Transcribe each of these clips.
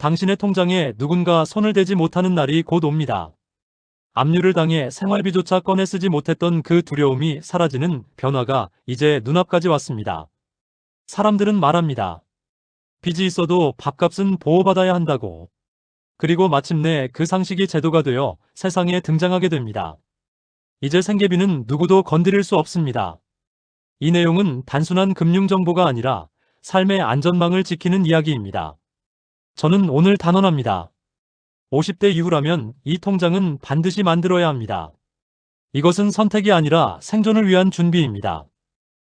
당신의 통장에 누군가 손을 대지 못하는 날이 곧 옵니다. 압류를 당해 생활비조차 꺼내 쓰지 못했던 그 두려움이 사라지는 변화가 이제 눈앞까지 왔습니다. 사람들은 말합니다. 빚이 있어도 밥값은 보호받아야 한다고. 그리고 마침내 그 상식이 제도가 되어 세상에 등장하게 됩니다. 이제 생계비는 누구도 건드릴 수 없습니다. 이 내용은 단순한 금융 정보가 아니라 삶의 안전망을 지키는 이야기입니다. 저는 오늘 단언합니다. 50대 이후라면 이 통장은 반드시 만들어야 합니다. 이것은 선택이 아니라 생존을 위한 준비입니다.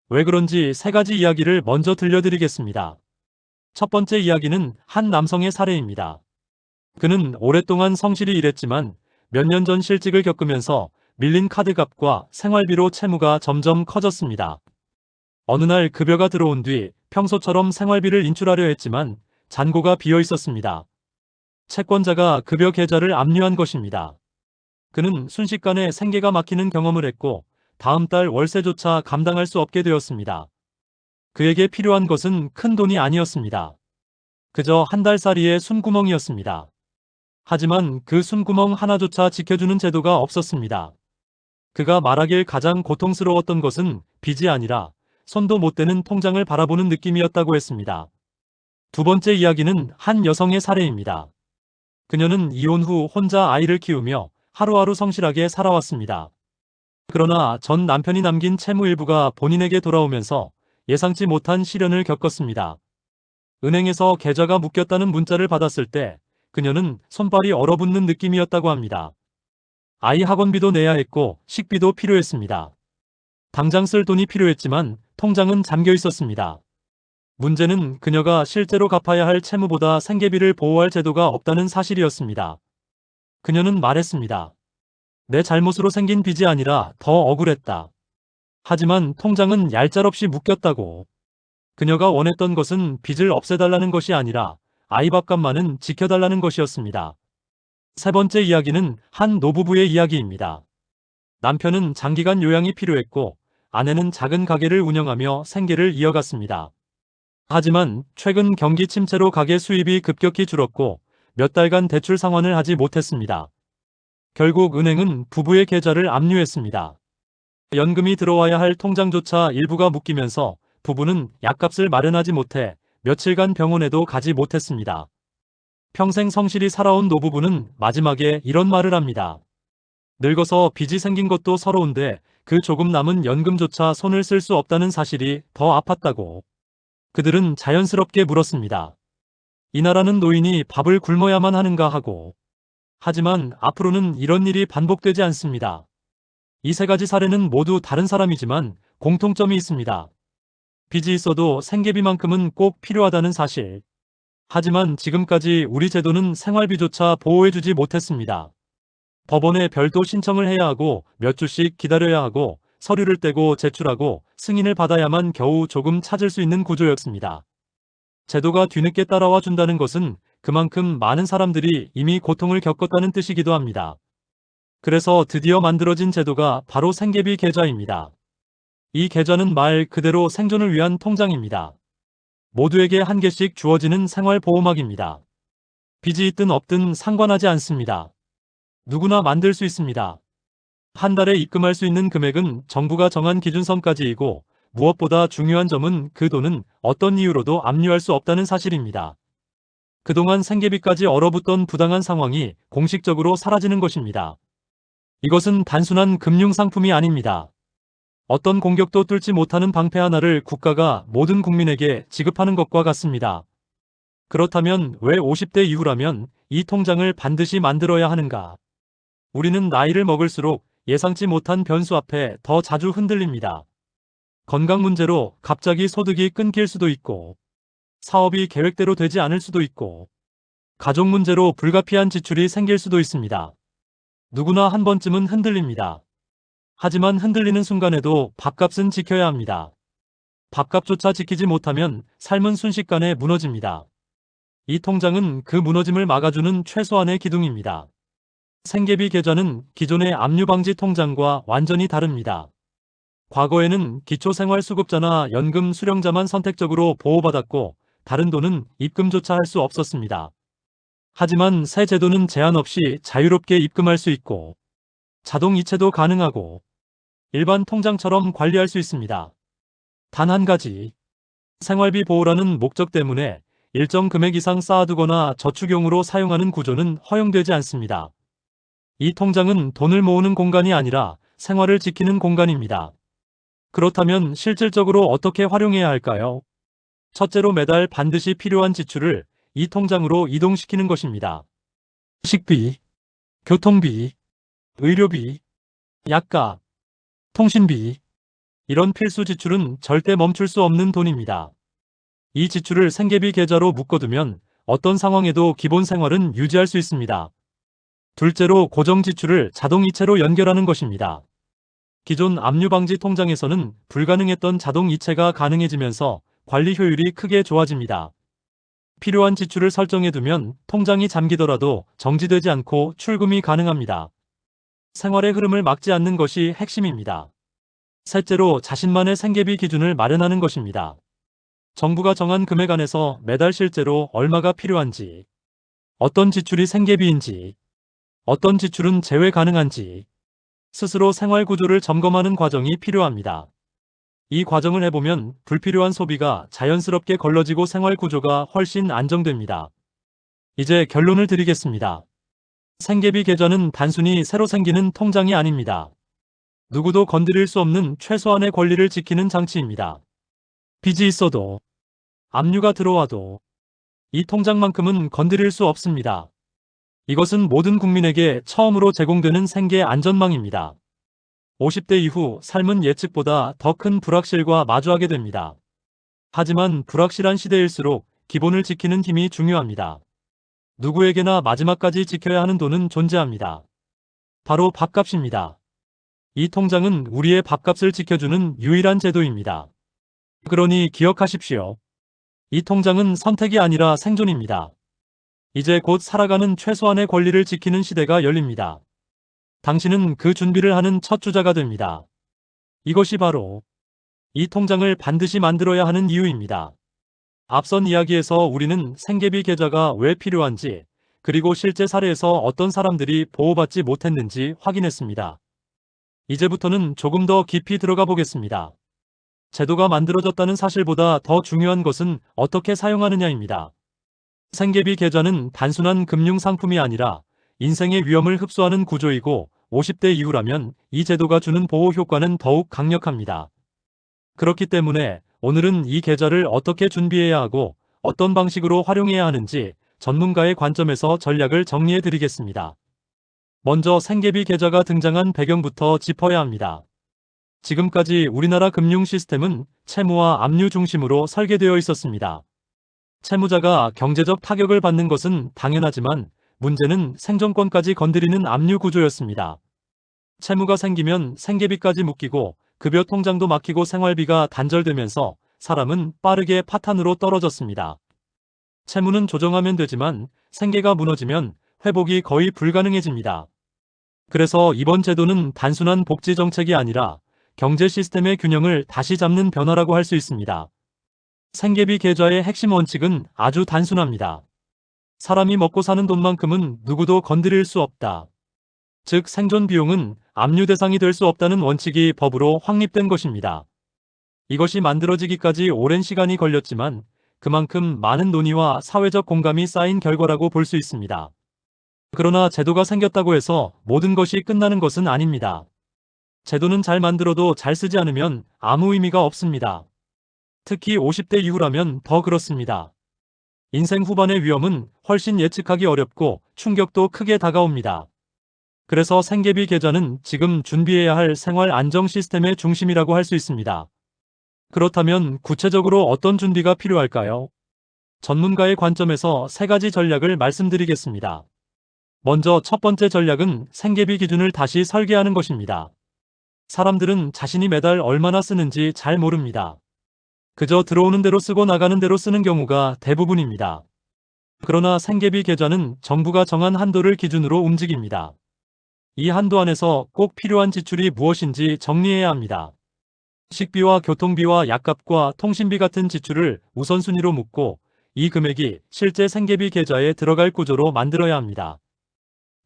왜 그런지 세 가지 이야기를 먼저 들려드리겠습니다. 첫 번째 이야기는 한 남성의 사례입니다. 그는 오랫동안 성실히 일했지만 몇 년 전 실직을 겪으면서 밀린 카드 값과 생활비로 채무가 점점 커졌습니다. 어느 날 급여가 들어온 뒤 평소처럼 생활비를 인출하려 했지만 잔고가 비어 있었습니다. 채권자가 급여 계좌를 압류한 것입니다. 그는 순식간에 생계가 막히는 경험을 했고 다음 달 월세조차 감당할 수 없게 되었습니다. 그에게 필요한 것은 큰 돈이 아니었습니다. 그저 한 달 살이의 숨구멍이었습니다. 하지만 그 숨구멍 하나조차 지켜주는 제도가 없었습니다. 그가 말하길 가장 고통스러웠던 것은 빚이 아니라 손도 못 대는 통장을 바라보는 느낌이었다고 했습니다. 두 번째 이야기는 한 여성의 사례입니다. 그녀는 이혼 후 혼자 아이를 키우며 하루하루 성실하게 살아왔습니다. 그러나 전 남편이 남긴 채무 일부가 본인에게 돌아오면서 예상치 못한 시련을 겪었습니다. 은행에서 계좌가 묶였다는 문자를 받았을 때 그녀는 손발이 얼어붙는 느낌이었다고 합니다. 아이 학원비도 내야 했고 식비도 필요했습니다. 당장 쓸 돈이 필요했지만 통장은 잠겨 있었습니다. 문제는 그녀가 실제로 갚아야 할 채무보다 생계비를 보호할 제도가 없다는 사실이었습니다. 그녀는 말했습니다. 내 잘못으로 생긴 빚이 아니라 더 억울했다. 하지만 통장은 얄짤없이 묶였다고. 그녀가 원했던 것은 빚을 없애달라는 것이 아니라 아이 밥값만은 지켜달라는 것이었습니다. 세 번째 이야기는 한 노부부의 이야기입니다. 남편은 장기간 요양이 필요했고 아내는 작은 가게를 운영하며 생계를 이어갔습니다. 하지만 최근 경기 침체로 가게 수입이 급격히 줄었고 몇 달간 대출 상환을 하지 못했습니다. 결국 은행은 부부의 계좌를 압류했습니다. 연금이 들어와야 할 통장조차 일부가 묶이면서 부부는 약값을 마련하지 못해 며칠간 병원에도 가지 못했습니다. 평생 성실히 살아온 노부부는 마지막에 이런 말을 합니다. 늙어서 빚이 생긴 것도 서러운데 그 조금 남은 연금조차 손을 쓸 수 없다는 사실이 더 아팠다고. 그들은 자연스럽게 물었습니다. 이 나라는 노인이 밥을 굶어야만 하는가 하고. 하지만 앞으로는 이런 일이 반복되지 않습니다. 이 세 가지 사례는 모두 다른 사람이지만 공통점이 있습니다. 빚이 있어도 생계비만큼은 꼭 필요하다는 사실. 하지만 지금까지 우리 제도는 생활비조차 보호해주지 못했습니다. 법원에 별도 신청을 해야 하고 몇 주씩 기다려야 하고 서류를 떼고 제출하고 승인을 받아야만 겨우 조금 찾을 수 있는 구조였습니다. 제도가 뒤늦게 따라와 준다는 것은 그만큼 많은 사람들이 이미 고통을 겪었다는 뜻이기도 합니다. 그래서 드디어 만들어진 제도가 바로 생계비 계좌입니다. 이 계좌는 말 그대로 생존을 위한 통장입니다. 모두에게 한 개씩 주어지는 생활보호막입니다. 빚이 있든 없든 상관하지 않습니다. 누구나 만들 수 있습니다. 한 달에 입금할 수 있는 금액은 정부가 정한 기준선까지이고 무엇보다 중요한 점은 그 돈은 어떤 이유로도 압류할 수 없다는 사실입니다. 그동안 생계비까지 얼어붙던 부당한 상황이 공식적으로 사라지는 것입니다. 이것은 단순한 금융상품이 아닙니다. 어떤 공격도 뚫지 못하는 방패 하나를 국가가 모든 국민에게 지급하는 것과 같습니다. 그렇다면 왜 50대 이후라면 이 통장을 반드시 만들어야 하는가? 우리는 나이를 먹을수록 예상치 못한 변수 앞에 더 자주 흔들립니다. 건강 문제로 갑자기 소득이 끊길 수도 있고, 사업이 계획대로 되지 않을 수도 있고, 가족 문제로 불가피한 지출이 생길 수도 있습니다. 누구나 한 번쯤은 흔들립니다. 하지만 흔들리는 순간에도 밥값은 지켜야 합니다. 밥값조차 지키지 못하면 삶은 순식간에 무너집니다. 이 통장은 그 무너짐을 막아주는 최소한의 기둥입니다. 생계비 계좌는 기존의 압류방지 통장과 완전히 다릅니다. 과거에는 기초생활수급자나 연금 수령자만 선택적으로 보호받았고 다른 돈은 입금조차 할 수 없었습니다. 하지만 새 제도는 제한 없이 자유롭게 입금할 수 있고 자동 이체도 가능하고 일반 통장처럼 관리할 수 있습니다. 단 한 가지. 생활비 보호라는 목적 때문에 일정 금액 이상 쌓아두거나 저축용으로 사용하는 구조는 허용되지 않습니다. 이 통장은 돈을 모으는 공간이 아니라 생활을 지키는 공간입니다. 그렇다면 실질적으로 어떻게 활용해야 할까요? 첫째로 매달 반드시 필요한 지출을 이 통장으로 이동시키는 것입니다. 식비, 교통비, 의료비, 약값, 통신비. 이런 필수 지출은 절대 멈출 수 없는 돈입니다. 이 지출을 생계비 계좌로 묶어두면 어떤 상황에도 기본 생활은 유지할 수 있습니다. 둘째로 고정 지출을 자동 이체로 연결하는 것입니다. 기존 압류 방지 통장에서는 불가능했던 자동 이체가 가능해지면서 관리 효율이 크게 좋아집니다. 필요한 지출을 설정해두면 통장이 잠기더라도 정지되지 않고 출금이 가능합니다. 생활의 흐름을 막지 않는 것이 핵심입니다. 셋째로 자신만의 생계비 기준을 마련하는 것입니다. 정부가 정한 금액 안에서 매달 실제로 얼마가 필요한지, 어떤 지출이 생계비인지, 어떤 지출은 제외 가능한지, 스스로 생활 구조를 점검하는 과정이 필요합니다. 이 과정을 해보면 불필요한 소비가 자연스럽게 걸러지고 생활 구조가 훨씬 안정됩니다. 이제 결론을 드리겠습니다. 생계비 계좌는 단순히 새로 생기는 통장이 아닙니다. 누구도 건드릴 수 없는 최소한의 권리를 지키는 장치입니다. 빚이 있어도 압류가 들어와도 이 통장만큼은 건드릴 수 없습니다. 이것은 모든 국민에게 처음으로 제공되는 생계 안전망입니다. 50대 이후 삶은 예측보다 더 큰 불확실과 마주하게 됩니다. 하지만 불확실한 시대일수록 기본을 지키는 힘이 중요합니다. 누구에게나 마지막까지 지켜야 하는 돈은 존재합니다. 바로 밥값입니다. 이 통장은 우리의 밥값을 지켜주는 유일한 제도입니다. 그러니 기억하십시오. 이 통장은 선택이 아니라 생존입니다. 이제 곧 살아가는 최소한의 권리를 지키는 시대가 열립니다. 당신은 그 준비를 하는 첫 주자가 됩니다. 이것이 바로 이 통장을 반드시 만들어야 하는 이유입니다. 앞선 이야기에서 우리는 생계비 계좌가 왜 필요한지 그리고 실제 사례에서 어떤 사람들이 보호받지 못했는지 확인했습니다. 이제부터는 조금 더 깊이 들어가 보겠습니다. 제도가 만들어졌다는 사실보다 더 중요한 것은 어떻게 사용하느냐입니다. 생계비 계좌는 단순한 금융 상품이 아니라 인생의 위험을 흡수하는 구조이고 50대 이후라면 이 제도가 주는 보호 효과는 더욱 강력합니다. 그렇기 때문에 오늘은 이 계좌를 어떻게 준비해야 하고 어떤 방식으로 활용해야 하는지 전문가의 관점에서 전략을 정리해 드리겠습니다. 먼저 생계비 계좌가 등장한 배경부터 짚어야 합니다. 지금까지 우리나라 금융 시스템은 채무와 압류 중심으로 설계되어 있었습니다. 채무자가 경제적 타격을 받는 것은 당연하지만 문제는 생존권까지 건드리는 압류 구조였습니다. 채무가 생기면 생계비까지 묶이고 급여 통장도 막히고 생활비가 단절되면서 사람은 빠르게 파탄으로 떨어졌습니다. 채무는 조정하면 되지만 생계가 무너지면 회복이 거의 불가능해집니다. 그래서 이번 제도는 단순한 복지 정책이 아니라 경제 시스템의 균형을 다시 잡는 변화라고 할 수 있습니다. 생계비 계좌의 핵심 원칙은 아주 단순합니다. 사람이 먹고 사는 돈만큼은 누구도 건드릴 수 없다. 즉 생존 비용은 압류 대상이 될 수 없다는 원칙이 법으로 확립된 것입니다. 이것이 만들어지기까지 오랜 시간이 걸렸지만 그만큼 많은 논의와 사회적 공감이 쌓인 결과라고 볼 수 있습니다. 그러나 제도가 생겼다고 해서 모든 것이 끝나는 것은 아닙니다. 제도는 잘 만들어도 잘 쓰지 않으면 아무 의미가 없습니다. 특히 50대 이후라면 더 그렇습니다. 인생 후반의 위험은 훨씬 예측하기 어렵고 충격도 크게 다가옵니다. 그래서 생계비 계좌는 지금 준비해야 할 생활 안정 시스템의 중심이라고 할 수 있습니다. 그렇다면 구체적으로 어떤 준비가 필요할까요? 전문가의 관점에서 세 가지 전략을 말씀드리겠습니다. 먼저 첫 번째 전략은 생계비 기준을 다시 설계하는 것입니다. 사람들은 자신이 매달 얼마나 쓰는지 잘 모릅니다. 그저 들어오는 대로 쓰고 나가는 대로 쓰는 경우가 대부분입니다. 그러나 생계비 계좌는 정부가 정한 한도를 기준으로 움직입니다. 이 한도 안에서 꼭 필요한 지출이 무엇인지 정리해야 합니다. 식비와 교통비와 약값과 통신비 같은 지출을 우선순위로 묻고 이 금액이 실제 생계비 계좌에 들어갈 구조로 만들어야 합니다.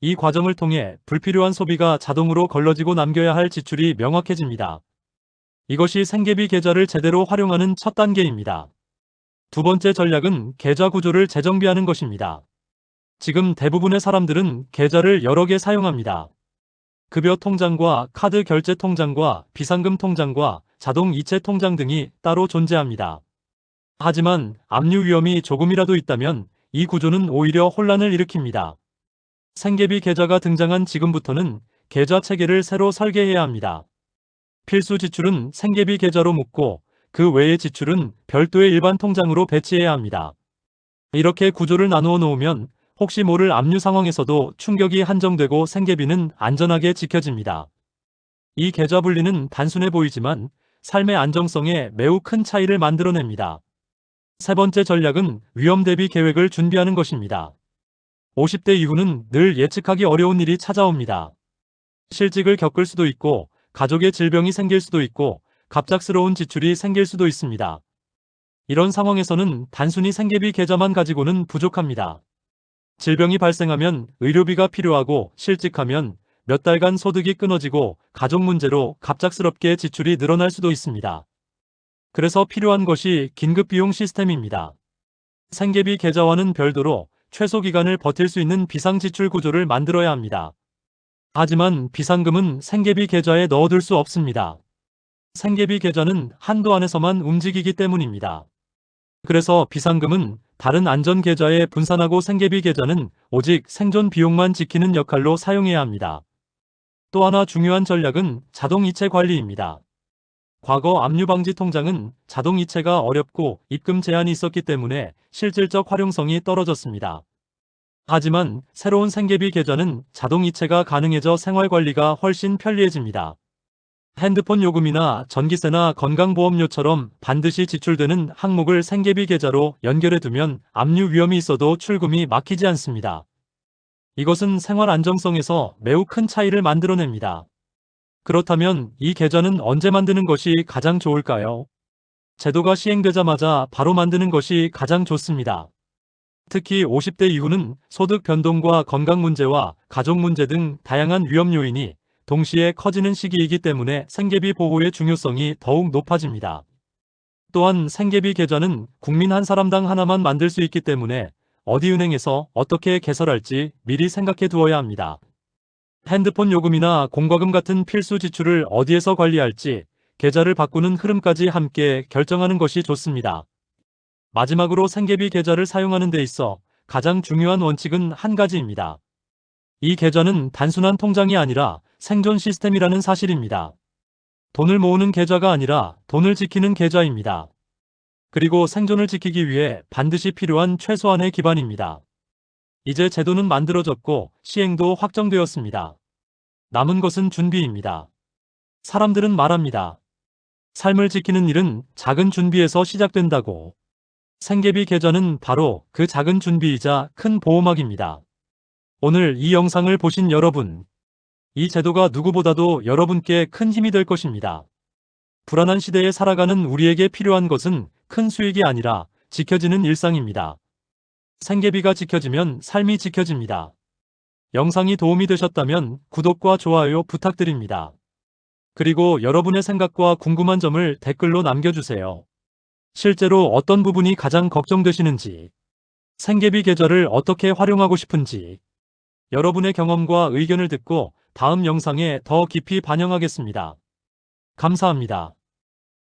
이 과정을 통해 불필요한 소비가 자동으로 걸러지고 남겨야 할 지출이 명확해집니다. 이것이 생계비 계좌를 제대로 활용하는 첫 단계입니다. 두 번째 전략은 계좌 구조를 재정비하는 것입니다. 지금 대부분의 사람들은 계좌를 여러 개 사용합니다. 급여 통장과 카드 결제 통장과 비상금 통장과 자동 이체 통장 등이 따로 존재합니다. 하지만 압류 위험이 조금이라도 있다면 이 구조는 오히려 혼란을 일으킵니다. 생계비 계좌가 등장한 지금부터는 계좌 체계를 새로 설계해야 합니다. 필수 지출은 생계비 계좌로 묶고 그 외의 지출은 별도의 일반 통장으로 배치해야 합니다. 이렇게 구조를 나누어 놓으면 혹시 모를 압류 상황에서도 충격이 한정되고 생계비는 안전하게 지켜집니다. 이 계좌 분리는 단순해 보이지만 삶의 안정성에 매우 큰 차이를 만들어냅니다. 세 번째 전략은 위험 대비 계획을 준비하는 것입니다. 50대 이후는 늘 예측하기 어려운 일이 찾아옵니다. 실직을 겪을 수도 있고 가족의 질병이 생길 수도 있고 갑작스러운 지출이 생길 수도 있습니다. 이런 상황에서는 단순히 생계비 계좌만 가지고는 부족합니다. 질병이 발생하면 의료비가 필요하고 실직하면 몇 달간 소득이 끊어지고 가족 문제로 갑작스럽게 지출이 늘어날 수도 있습니다. 그래서 필요한 것이 긴급비용 시스템입니다. 생계비 계좌와는 별도로 최소 기간을 버틸 수 있는 비상지출 구조를 만들어야 합니다. 하지만 비상금은 생계비 계좌에 넣어둘 수 없습니다. 생계비 계좌는 한도 안에서만 움직이기 때문입니다. 그래서 비상금은 다른 안전 계좌에 분산하고 생계비 계좌는 오직 생존 비용만 지키는 역할로 사용해야 합니다. 또 하나 중요한 전략은 자동 이체 관리입니다. 과거 압류방지 통장은 자동 이체가 어렵고 입금 제한이 있었기 때문에 실질적 활용성이 떨어졌습니다. 하지만 새로운 생계비 계좌는 자동 이체가 가능해져 생활 관리가 훨씬 편리해집니다. 핸드폰 요금이나 전기세나 건강보험료처럼 반드시 지출되는 항목을 생계비 계좌로 연결해 두면 압류 위험이 있어도 출금이 막히지 않습니다. 이것은 생활 안정성에서 매우 큰 차이를 만들어냅니다. 그렇다면 이 계좌는 언제 만드는 것이 가장 좋을까요? 제도가 시행되자마자 바로 만드는 것이 가장 좋습니다. 특히 50대 이후는 소득 변동과 건강 문제와 가족 문제 등 다양한 위험 요인이 동시에 커지는 시기이기 때문에 생계비 보호의 중요성이 더욱 높아집니다. 또한 생계비 계좌는 국민 한 사람당 하나만 만들 수 있기 때문에 어디 은행에서 어떻게 개설할지 미리 생각해 두어야 합니다. 핸드폰 요금이나 공과금 같은 필수 지출을 어디에서 관리할지 계좌를 바꾸는 흐름까지 함께 결정하는 것이 좋습니다. 마지막으로 생계비 계좌를 사용하는 데 있어 가장 중요한 원칙은 한 가지입니다. 이 계좌는 단순한 통장이 아니라 생존 시스템이라는 사실입니다. 돈을 모으는 계좌가 아니라 돈을 지키는 계좌입니다. 그리고 생존을 지키기 위해 반드시 필요한 최소한의 기반입니다. 이제 제도는 만들어졌고 시행도 확정되었습니다. 남은 것은 준비입니다. 사람들은 말합니다. 삶을 지키는 일은 작은 준비에서 시작된다고. 생계비 계좌는 바로 그 작은 준비이자 큰 보호막입니다. 오늘 이 영상을 보신 여러분, 이 제도가 누구보다도 여러분께 큰 힘이 될 것입니다. 불안한 시대에 살아가는 우리에게 필요한 것은 큰 수익이 아니라 지켜지는 일상입니다. 생계비가 지켜지면 삶이 지켜집니다. 영상이 도움이 되셨다면 구독과 좋아요 부탁드립니다. 그리고 여러분의 생각과 궁금한 점을 댓글로 남겨주세요. 실제로 어떤 부분이 가장 걱정되시는지, 생계비 계좌를 어떻게 활용하고 싶은지, 여러분의 경험과 의견을 듣고 다음 영상에 더 깊이 반영하겠습니다. 감사합니다.